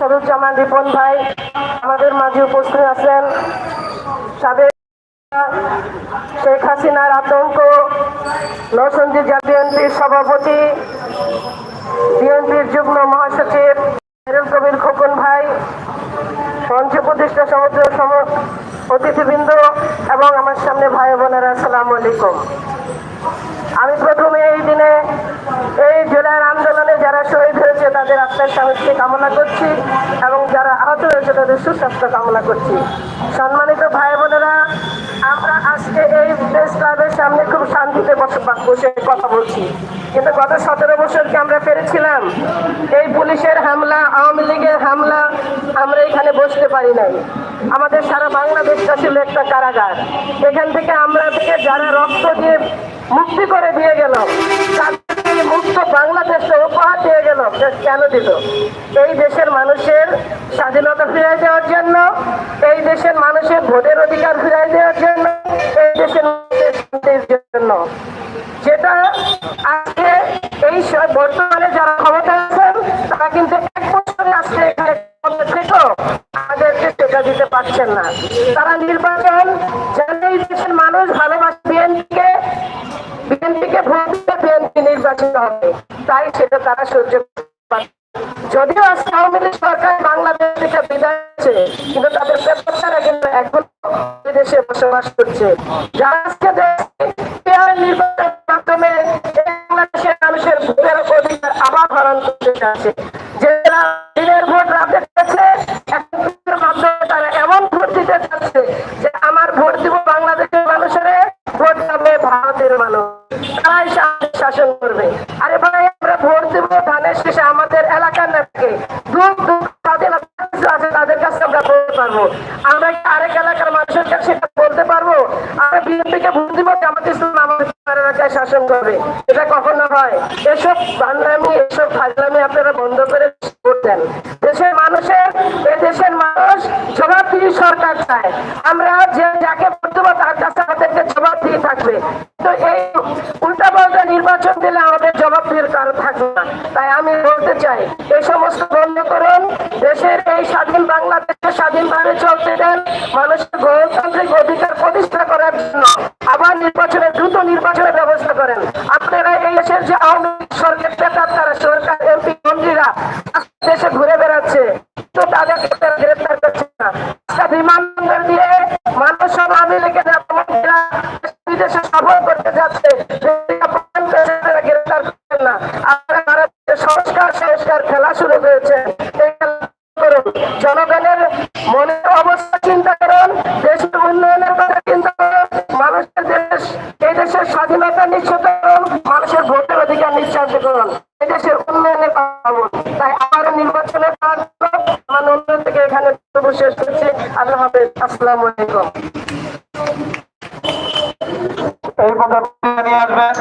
সরুজ্জামান রিপন ভাই আমাদের মাঝে উপস্থিত আছেন। শেখ হাসিনার আতঙ্ক নরসন্দী বিএনপির সভাপতি, বিএনপির যুগ্ম মহাসচিব হেরুল কবির খোকন ভাই, মঞ্চ প্রতিষ্ঠা সমুদ্র সম অতিথিবৃন্দ এবং আমার সামনে ভাই বোনেরা, আসসালামু আলাইকুম। আমি প্রথমে এই জেলার আন্দোলনে যারা শহীদ হয়েছে তাদের আত্মার শান্তি কামনা করছি এবং যারা আহত হয়েছে তাদের সুস্বাস্থ্য কামনা করছি। সম্মানিত ভাই বোনেরা, আমরা আজকে এই প্রেস ক্লাবের সামনে খুব শান্তিতে বসে বসে কথা বলছি। কিন্তু গত সতেরো বছরকে আমরা পেরেছিলাম। এই পুলিশের হামলা, আওয়ামী লীগের হামলা, আমরা এখানে বসতে পারি নাই। আমাদের সারা বাংলাদেশটা ছিল একটা কারাগার। এখান থেকে আমরা থেকে যারা রক্ত দিয়ে মুক্তি করে দিয়ে গেল তাদেরকে এই মুক্ত বাংলাদেশে উপহার দিয়ে গেল। কেন দিল? এই দেশের মানুষের স্বাধীনতা ফিরিয়ে দেওয়ার জন্য, এই দেশের মানুষের ভোটের অধিকার ফিরিয়ে দেওয়ার জন্য, এই দেশের মানুষের জন্য। যেটা আজকে এই বর্তমানে যারা ক্ষমতা আছেন, তারা কিন্তু এক বছরে আসছে এখানে দিতে পারছেন না। তারা নির্বাচন যেন এই দেশের মানুষ ভালোবাসে তাই সেটা তারা সহ্য যদিও আজকে আওয়ামী লীগ সরকার বাংলাদেশ থেকে বিদায় কিন্তু তাদের পেপাররা কিন্তু এখন দেশে বসবাস করছে। যারা আজকে মাধ্যমে বাংলাদেশের মানুষের ভোটের অধিকার আবার হরণ করতে দিনের ভোট রাতে এখন মাধ্যমে তারা এমন ভোট দিতে চাচ্ছে যে আমার ভোট দিব বাংলাদেশের মানুষের, ভোট যাবে ভারতের মানুষ। তারাই শাসন করবে। আছে, তাদের কাছে আমরা বলতে পারব। আমরা কি আরেক এলাকার মানুষের কাছে বলতে পারব? আমরা বিএনপিকে ভোট দিব আমাদের ইসলাম আমাদের এলাকায় শাসন করবে। এটা কখনো হয়? এসব বান্দামি, এসব ফাজলামি আপনারা বন্ধ করে করতেন দেশের মানুষের দেশের মানুষ জবাবদিহি সরকার চায়। আমরা যে যাকে ভোট দেবো তার কাছে আমাদেরকে জবাবদিহি থাকবে। তো এই উল্টা পাল্টা নির্বাচন দিলে আমাদের তাই আমি বলতে চাই, এই সমস্ত বন্ধ করুন। দেশের এই স্বাধীন বাংলাদেশকে স্বাধীনভাবে চলতে দেন। মানুষের গণতান্ত্রিক অধিকার প্রতিষ্ঠা করার জন্য আবার নির্বাচনের দ্রুত নির্বাচনের ব্যবস্থা করেন। আপনারা এই দেশের যে আওয়ামী সরকার পেতার তারা সরকার, এমপি, মন্ত্রীরা দেশে ঘুরে বেড়াচ্ছে, তো তাদেরকে তারা গ্রেপ্তার করছে না। বিমানবন্দর দিয়ে মানুষ সব আওয়ামী লীগের নেতা বিদেশে সফর করতে যাচ্ছে। শুরু করুন জনগণের মনের অবস্থা চিন্তা করুন দেশের উন্নয়নের কথা চিন্তা করুন, মানুষের দেশ, এই দেশের স্বাধীনতা নিশ্চিত করুন, মানুষের ভোটের অধিকার নিশ্চিত করুন। এই দেশের উন্নয়নের ভাবুন তাই আবারও নির্বাচনের কাজ আমার থেকে এখানে শেষ করছি। আল্লাহ হাফেজ, আসসালামু আলাইকুম। এই পদক নিয়ে আসবেন।